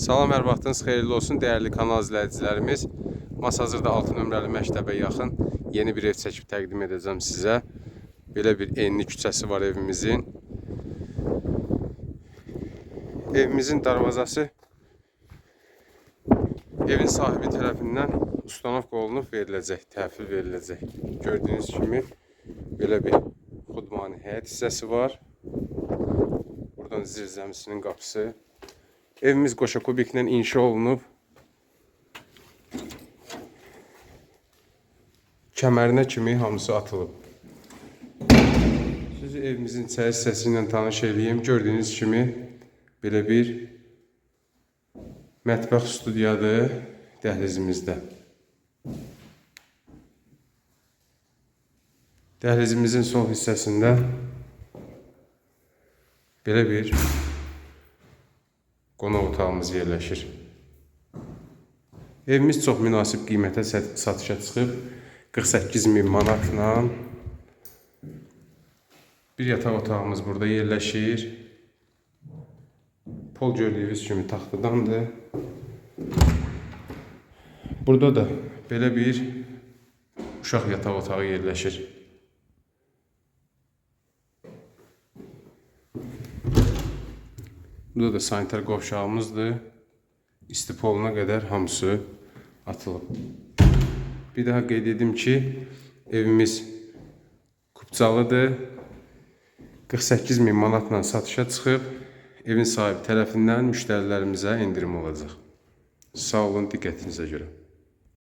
Salam, hər vaxtınız xeyirli olsun, dəyərli kanal izləyicilərimiz. Masazırda 6 nömrəli məktəbə yaxın yeni bir ev çəkib təqdim edəcəm sizə. Belə bir enli küçəsi var evimizin. Evimizin darvazası evin sahibi tərəfindən ustanovka olunub veriləcək, təhvil veriləcək. Gördüyünüz kimi belə bir xudmani həyət hissəsi var. Buradan zirzəmisinin qapısı. Evimiz qoşa kubiklə inşa olunub. Kəmərinə kimi hamısı atılıb. Sizi evimizin içəri hissəsi ilə tanış eləyim. Gördüyünüz kimi belə bir mətbəx studiyadır dəhlizimizdə. Dəhlizimizin sol hissəsində belə bir qonaq otağımız yerləşir. Evimiz çox münasib qiymətə sat- satışa çıxıb 48 min manatla. Bir yataq otağımız burada yerləşir. Pol gördüyünüz kimi taxtadandır. Burada da belə bir uşaq yataq otağı yerləşir. Burada da sanitar qovşağımızdır. İsti poluna qədər hamısı atılıb. Bir daha qeyd edim ki, evimiz Kupçalıdır. 48 min manatla satışa çıxıb. Evin sahibi tərəfindən müştərilərimizə endirim olacaq. Sağ olun diqqətinizə görə.